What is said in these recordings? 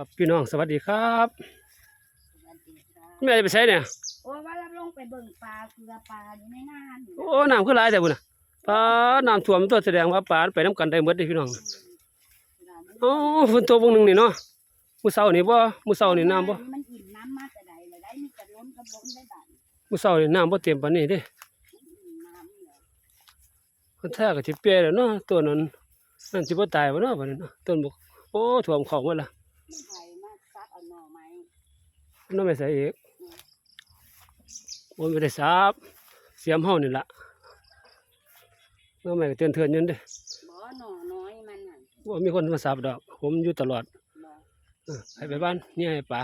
ครับพี่น้องสวัสดีครับสวัสดีครับแม่จะไปใช้เนี่ยโอ้ว่าเราลงไปเบิ่งปลาเกลือปลาอยู่ในน้ำนี่โอ้น้ำขึ้นหลายแต่บุญน่ะปลาน้ำท่วมตัวแสดงว่าปลาไปน้ำกันได้หมดเลยพี่น้องโอ้ฝนตกบางหนึ่งนี่เนาะมื้อเช้านี่บ่มื้อเช้านี่น้ำบ่มันอิ่มน้ำมาแต่ใดเลยได้มีแต่ล้นกับล้นได้บัดมื้อเช้านี่น้ำบ่เต็มปานนี้เด้อิ่มน้ำเนี่ยคนแท้ก็สิเปียแล้วเนาะตัวนั้นนั่นสิบ่ตายบ่เนาะบัดนี้เนาะต้นบกโอ้ท่วมเข้าหมดละมัน ไผมาซักเอาหน่อไม้น้ำไม่ใส่อีกบ่ไม่ได้สาบเสียมเฮานี่ล่ะน้ำไม่ก็เตือนเทือนอยันเด้บ่หน่อน้อยมันน่ะว่ามีคนมาสาบดอก ผมอยู่ตลอดบ่เออให้ไปบ้านเนี่ยให้ป่า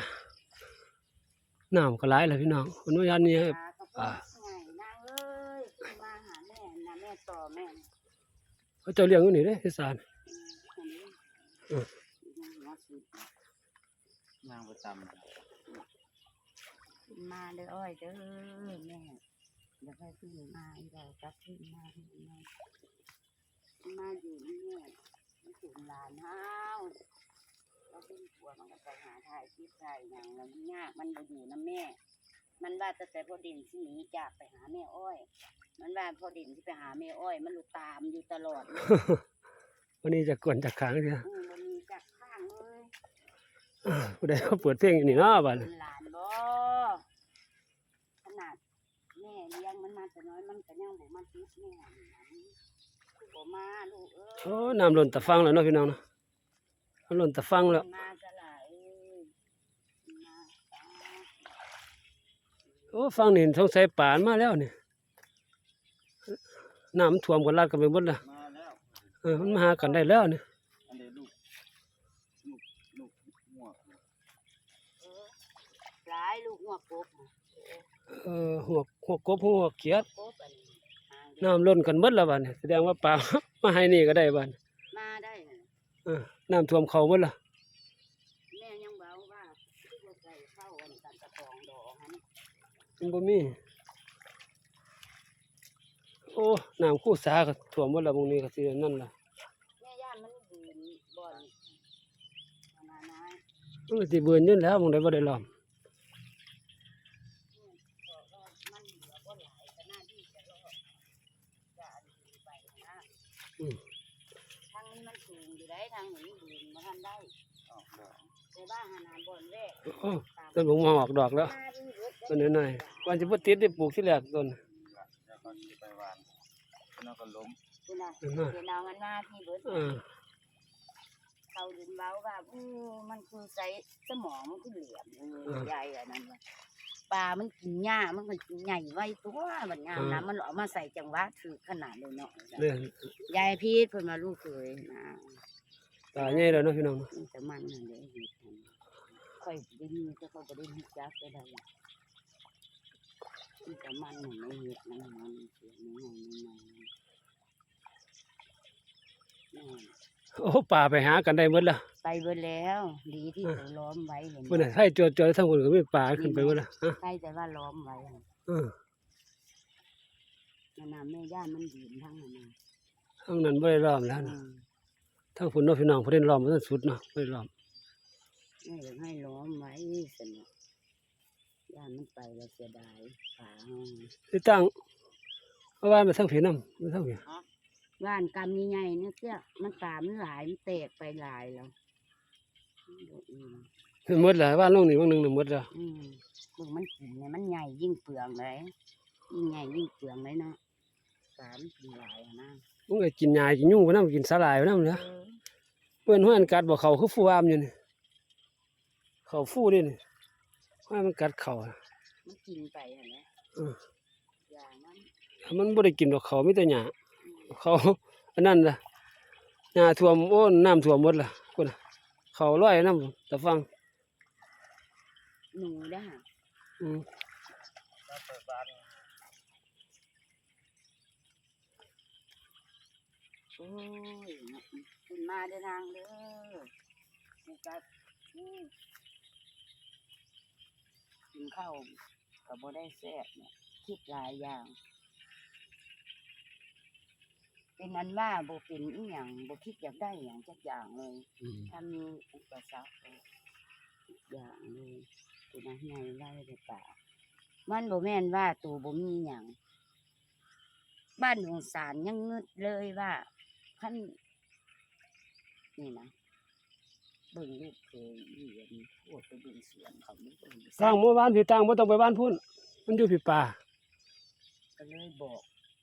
น้ำก็หลายเลยพี่น้องคนว่ายันเนี่ยให้ปลาก็พอไงนางเอ้ยมาหาแม่นะแม่ต่อแม่เขาเจ้าเลี้ยงอยู่นี่เด้ที่ศาล อืมอันนี้ เออ ยังหัวสุด นางประจำครับมาเด้ออ้อยเด้อแม่อย่าไปขึ้นมาอีกแล้วกลับขึ้นมาขึ้นมามาอยู่นี่แม่ไม่ถึงหลานเฮาเราเป็นผัวมันก็ไปหาถ่ายคลิปถ่ายอย่างแล้วมันยากมันบ่อยู่นะแม่ มันว่าแต่แต่พอดินสิหนีจากไปหาแม่อ้อย มันว่าพอดินที่ไปหาแม่อ้อย มันหลุดตามอยู่ตลอดเลย วันนี้จะกวนจากขางเดียวอืมมันมีจากข้างเลย ผู้ใดเขาเปิดเพลงอยู่นี่เนาะบ้านเป็นหลานบ่ขนาดแม่เลี้ยงมันมาแต่น้อยมันก็ยังบ่มาติดแม่หันคือบ่มาลูกเอ้ยโอ้น้ำล้นตะฟังแล้วเนาะพี่น้องเนาะน้ำล้นตะฟังแล้วมาจะหลายเอ้ยมาตาโอ้ฟังนี่สงสัยป่านมาแล้วนี่น้ำมันท่วมกันลาดกันไปหมดละมาแล้ว เออมันมาหากันได้แล้วนี่ อันเดียวลูกลูกลูกหัวก เออหลายลูกหัวกบน่ะเออหัวหัวกบหัวเขียดกบอันนี้หางน้ำล้นกันหมดแล้วบ้านนี่แสดงว่าป่า มาให้นี่ก็ได้บ้านมาได้น่ะเออน้ำท่วมเขาหมดละแม่ยังเบาว่าที่บ่ใส่เข้าอันกันตะกองดอกหันมันบ่มีโอ้น้ำคู่สาก็ท่วมหมดแล้วตรงนี้ก็สินั่นล่ะแม่ย่านมันบืนบ่อนขนาดนั้นมันก็สิเบิ่นอยืนแล้วมองได้บ่ได้ล้อม บอกว่ามันเหลือบ่หลายก็น่าที่จะรอดจะอันนี้ไปนะ อืม ทางนี้มันสูงอยู่ได้ทางนี้บืนมาทันได้ ออกดอก แต่ บ้านหานาบ่อนแรกโอ้ต้นผมมาออกดอกแล้วมาดีเบิดต้นน้อยๆวันสิบ่ติดได้ปลูกที่แรกต้นแล้วก็สิไปหวานแล้วก็ล้มคุณน่ะนั่นน่ะเดี๋ยวเอามันมาที่เบิดเออเขาดินเว้าว่าอู้มันคือใส่สมองมันคือเหลี่ยมเออใหญ่อันนั้นว่ะปลา มันกินหญ้า มันก็กินใหญ่ไว้ตัวมันงามนะมันเอามาใส่จังหวะถือขนาดเลยเนาะเด้อยายพีชเพิ่นมาลูกเคยนะตาใหญ่แล้วเนาะพี่น้องเนาะมันจะมันนั่นเด้เฮ็ดให้ค่อยได้ มีแต่เขาบ่ได้รู้จักไปได้มันจะมันนั่นไม่เฮ็ดมันมันเสียไม่งไม่มันนั่นโอ้ป่าไปหากันได้หมดละไปเบิดแล้วดีที่เขาล้อมไว้เห็นพุ่นน่ะให้จอดๆทั้งคนก็ไมีป่าขึ้นไปหมดละฮะใช่แต่ว่าล้อมไว้เออนั่นน่ะแม่ย่ามันยืนทั้งนั้นทั้งนั้นบ่ได้ล้อมแล้วนะทั้งพุ่นนาะพี่น้องเพิ่นล้อมมาจนสุดเนาะบ่ได้ล้อม แม่อยากให้ล้อมไว้สนุกย่ามันไปแล้วเสียดายขาเฮาสิตั้งเอาไว้มาทั้งผีนำมาทั้งผีว่านกำใหญ่ๆเนี่ยเจ้ามันตามนหลายมันแตกไปหลายแล้วอืมหมดละว่าลงนี่บางหนึงน่ะหมดละอืมเบิ่งมันกินเนี่ยมันใหญ่ยิ่งเปลืองเลยยิ่งใหญ่ยิ่งเปลืองเลยเนาะสามกินหลายอะนะมันก็กินหญ้ากินยุงไปนำกินสาหร่ายไปนำเอเนาะอเพิ่นฮ้อนกัดบ่เข้าคือฟูอามอยู่นี่ เข้าฟูนี่นี่ว่ามันกัดเข้าอะมันกินไปเห็นไหมเอออย่างนั้นมันบ่ได้กินดอกเขามีแต่หญ้าเขาอันนั้นล่ะหญ้าท่วมโอ้น้ำท่วมหมดล่ะพุ่นน่ะเขาลอยน้ำตะฟังหนูได้ออืมแล้วเปิดบ้านโอ้ยคุณมาเดินทางเด้อนี่ก็อื้อ กินข้าวก็บ่ได้แซ่บเนี่ยคิดหลายอย่าง เป็นนั้นว่าบ่เป็นอีหยังบ่คิดอยากได้อหย่างจักอย่างเลยอืมถ้ามีอุปสรรคเลยตัวนั้นใหญ่ไล่ในป่ามันบ่แม่นว่าตัวบ่มีหยังบ้านหลวงสารยังงึดเลยว่าขั้นนี่นะ เบิ่งลูกเคยอยู่อันนี้พวกไปเบิ่งสวนเขาไม่เบิ่งสร้างหมู่บ้านพี่ตั้งบ่ต้องไปบ้านพุ่นมันอยู่พี่ป่าก็เลยบอก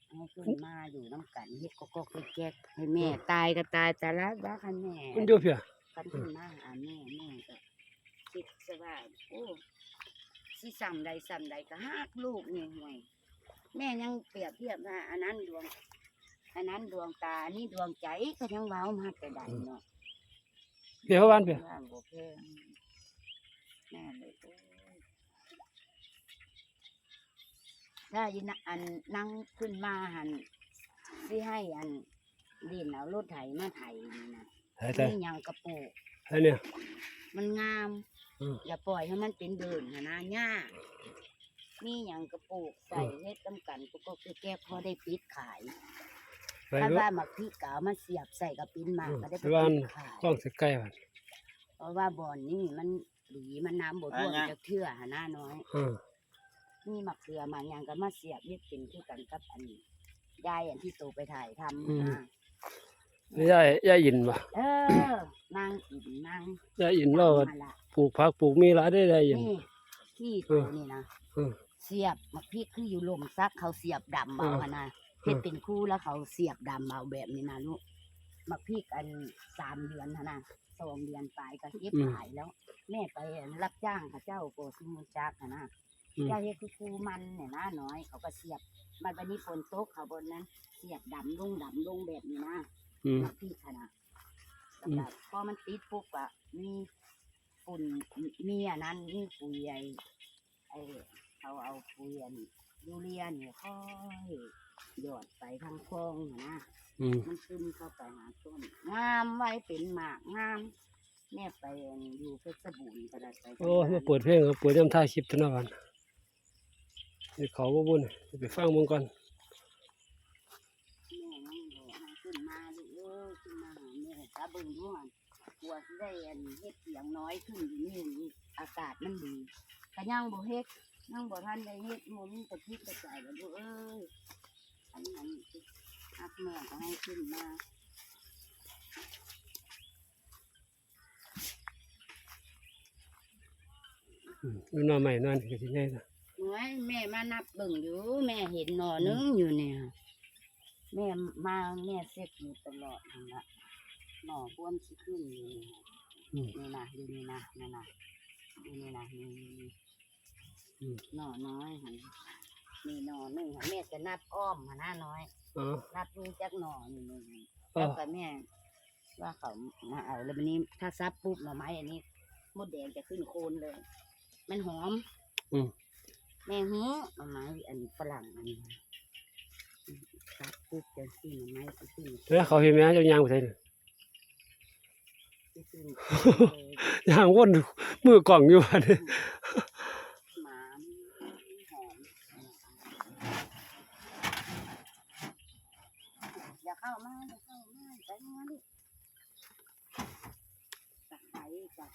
ให้ขึ้นมาอยู่น้ำกันเฮ็ดก็ก็แก๊กๆให้แม่ตายก็ตายแต่ละว่าคันแม่มันอยู่เพียคันขึ้นมาหาแม่แม่ก็คิดซะว่าโอ้สิซ้ำใดซ้ำใดก็ฮักลูกนี่ห่วยแม่ยังเปรียบเทียบว่าอันนั้นดวงอันนั้นดวงตาอันนี้ดวงใจก็ยังเว้ามาแต่ใดเนาะ เพียเข้าบ้านเพียว่าบ่แพงแม่เลยโอ้ยถ้ายินอันนั่งขึ้นมาหันสิให้อันดินเอารถไถมาไถนี่นะไอ้แต่นี่ยังกระปุกไอ้เนี่ย มันงามอืมอย่าปล่อยให้มันเป็นเดินหั้นนะหญ้ามีหยังกระปุกใส่เฮ็ดกำกันกุกก็คือแก้พอได้ปิดขายไป ถ้ารู้ว่ามักพี่กาวมาเสียบใส่กับปิ้นมาอืมก็ได้ไปไปบ้านปิดขายกล้องสิใกล้บ้านเพราะว่าบ่อนนี่มันหลีมันน้ำบ่ท่วมจากเทื่อหาหน้าน้อยอือมีมะเขือมาหยังก็มาเสียบเฮ็ดเป็นคือกันกับอันยายอันที่โตไปถ่ายทำนะยายยายอินบ่เออนางอินนางยายอินเราก็นั่นล่ะปลูกผักปลูกมีหลายได้ยายอินนี่ที่โตนี่นะอือเสียบมักพริกคืออยู่ลมซักเขาเสียบดำเอาอืมอะนะอืม เฮ็ดเป็นคู่แล้วเขาเสียบดำเอาแบบนี้นะลูกมักพริกอันสามเดือนหั้นนะสองเดือนปลายก็เก็บขายแล้ว แม่ไปรับจ้างเขาเจ้าโกสุมุจักหั้นนะอืมยายเฮ็ดคือคูมันเนี่ยนะน้อย เขาก็เสียบมันวันนี้ฝนตกเขาบนนั้นเสียบดำลงดำลงแบบนี้นะอืมมักพริกหั้นนะอืมแล้วพอมันติดปุ๊บอะมีฝุ่นมีอันนั้นมีปุ๋ยไอ้ไอ้เขาเอาปุ๋ยอันยูเรียเนี่ยค่อยห ยอดไปทางคลองน่ะนะอืมมันซึมเข้าไปหาต้นงามไว้เป็นหมากงามแม่ไปอันอยู่เพชรบูรณ์ก็ได้ไปโอ้มาเปิดเพลงก็เปิดย่ำท่าคลิปเท่านั้นวันนี่เขาบ่บุญไปฟังมึงก่อนแม่นั่งรอให้ขึ้นมาลูกเอ้ยขึ้นมาหาแม่ตาเบิ่งด้วยกลัวสิได้อันเฮ็ดเสียงน้อยขึ้นอยู่นี่นี่อากาศมันดีก็ยังบ่เฮ็ดยังบ่ทันได้เฮ็ดหมุนกระพริบกระจายแล้วลูกเอ้ย อันนั้นอักแม่ก็ให้ขึ้นมาอืมอนใหม่นั่นก็สิใหญ่นะหน่วยแม่มานับเบิ่งอยู่ แม่เห็นหนอนึงอยู่เนี่ย แม่มาแม่เซ็ตอยู่ตลอดนั่นละหน่อพวมสิขึ้นอยู่นี่ค่ะนี่นะอยู่นี่นะนี่นะอยู่นี่นะนี่นี่หนอน้อยหัน นี่หน่อหนึงค่ะแม่จะนับอ้อมหันหน้าน้อยอ๋อนับมีจักหน่อนี่นี่นี่อ๋อแล้วก็แม่ว่าเขามาเอาแล้ววันนี้ถ้าซับปุ๊บหน่อไม้อันนี้มดแดงจะขึ้นโคนเลย มันหอมอืม แม่หูหน่อไม้อันฝรั่งอันนี้ซับปุ๊บจะขึ้นหน่อไม้จะขึ้นแล้วเขาเห็นไหมเจ้ายางไปไสนี่จะขึ้นเลย ยางวนมือกล่องอยู่อันนี้หมาหอมอย่าเข้ามาอย่าเข้ามาไปมาลูกตะไคร้ จ้ะ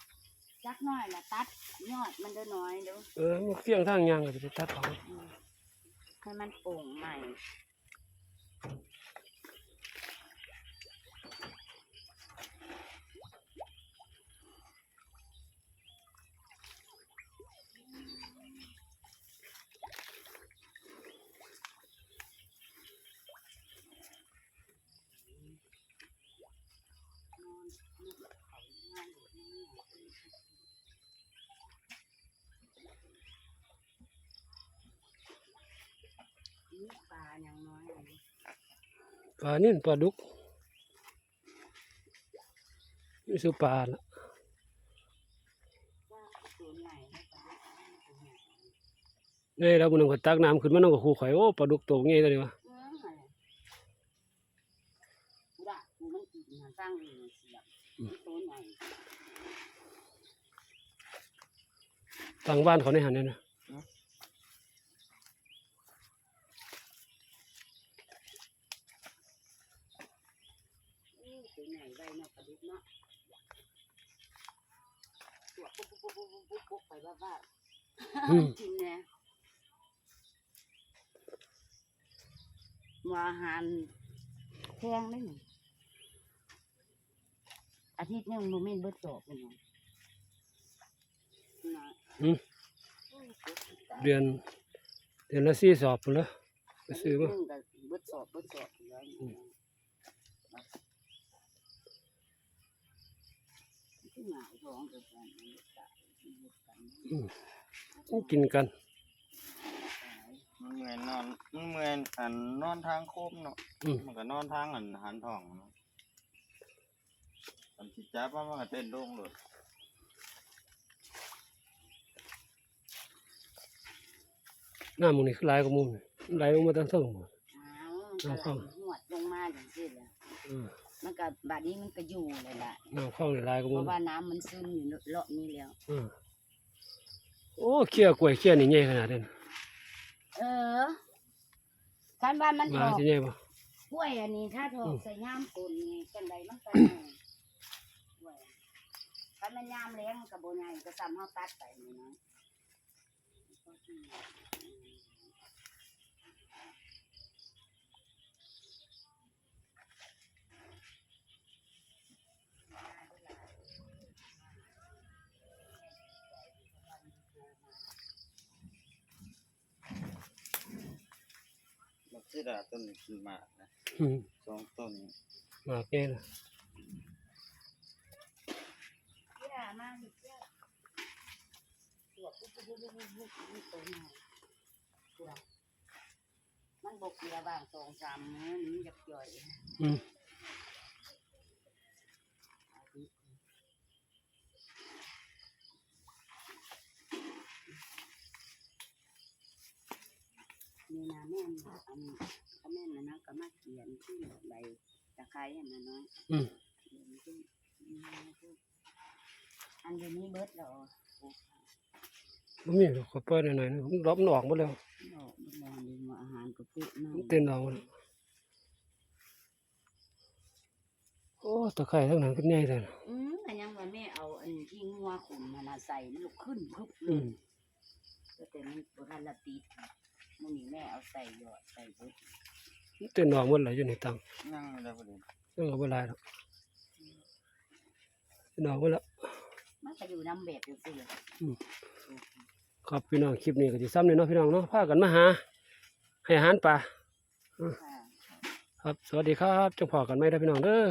จักหน่อยละตัดยอดมันเด้อน้อยเด้อเออมันเฟี้ยงทางยางก็สิไปตัดเขาอืมให้มันโป่งใหม่ อย่างน้อยอันนี้ปลานี่ปลาดุกนี่คือปลาน่ะว่าตัวใหญ่นะปลาตัวใหญ่เด้แล้วมันก็ตักน้ำขึ้นมาน้องก็คูข่อยโอ้ปลาดุกตัวใหญ่ตัวนี้วะตั้งเองเสียบตัวใหญ่ทางบ้านเขาในหันเนี่นะเออตัวใหญ่ไว้เนะตัว ปุ๊บปุ๊บปุ๊บปุ๊บปุ๊บปุ๊บไปบ้าบ้า อืม กินเนี่ย มาอาหารแพงได้หนิอาทิตย์หนึงโมเมนเบิดจอบเลยนะนะอืมเดือน เดือนละสี่สอบพุ่นละไปซื้อมาาทิตย์หนึ่งก็เบิดสอบเบิดสอบอยู่แล้วนี่นะที่หนาวท้องกับกันมันจะตายมันจะตายต้องกินกันมันเห มือนนอนมันเหมือนอันนอนทางโคมเนาะอืม มันก็นอนทางอันหันท้องเนาะอันที่จับมันมันก็เต้นโด่งเลยหน้ามึงนี่คือหลายกว่าหมุมไหลลงมาตั้งเท่งหมดอ้าวเอาเข้า หวดลงมาอย่างนี้เลยอืมมันก็บาดนี้มันก็อยู่เลยล่ะ น้ำเข้านี่หลายกว่าหเพมุมราะว่าน้ำมันซึมอยู่เลาะนี้แล้ว อืมโอ้เขี้ยกล้วยเขี้ยนี่ใหญ่ขนาดนั้นเออ คันว่ามันมาออกสิใหญ่บ่กล้วยอันนี้ถ้าถออืกมใส่ย่ามกลนี่จังใดมันก็ง่ายกล้วยคันมันย่ามแล้งมันก็บ่ใหญ่ก็ซ้ำเฮาตัดไปนี่นะ มันสิดาต้นขึ้นมากนะอืมสองต้นมากแก่นะพี่ดามาดิเจ้าตรวจปุ๊บปุ๊บปุ๊บปุ๊บปุ๊บปุ๊บตัวใหญ่ตรวจมันบกเดียวบางสองสามมื้อนี้จะย่อยอืม นี่นะแม่น อันก็แม่นนะนะก็มาเขียนขึ้นใบตะไคร้อันนั้นเนาะอืม เขียนขึ้นอันเดี๋ยวนี้เบิดแล้วบ่มีหรอกขอเปิดหน่อยๆนะมันรอบมันออกหมดแล้วดอกมันแรงดีมาอาหารก็ปุน้มันเต้นออกหมดแล้วโอ้ตะไคร้ทั้งนั้นก็ใหญ่เลยนะอืมแต่ยังว่าแม่เอาอันที่งัวขุนมาน่ะใส่มันลุกขึ้นพึบเลอืยมก็แต่มันโบราณละติด มันนี่แม่เอาใส่หยอดใส่เบิดมันเต้นออกหมดแล้วอยู่ในตังนั่งไม่ได้พอดียังเอาบ่หลายหรอกเต้นออกหมดแล้วมันก็อยู่น้ำแบบอยู่สิครับพี่น้องคลิปนี้ก็สิซ้ำนี่เนาะพี่น้องเนาะพากันมาหา ให้อาหารปลาค่ะครับ สวัสดีครับจังพอกันไหมเด้อพี่น้องเด้อ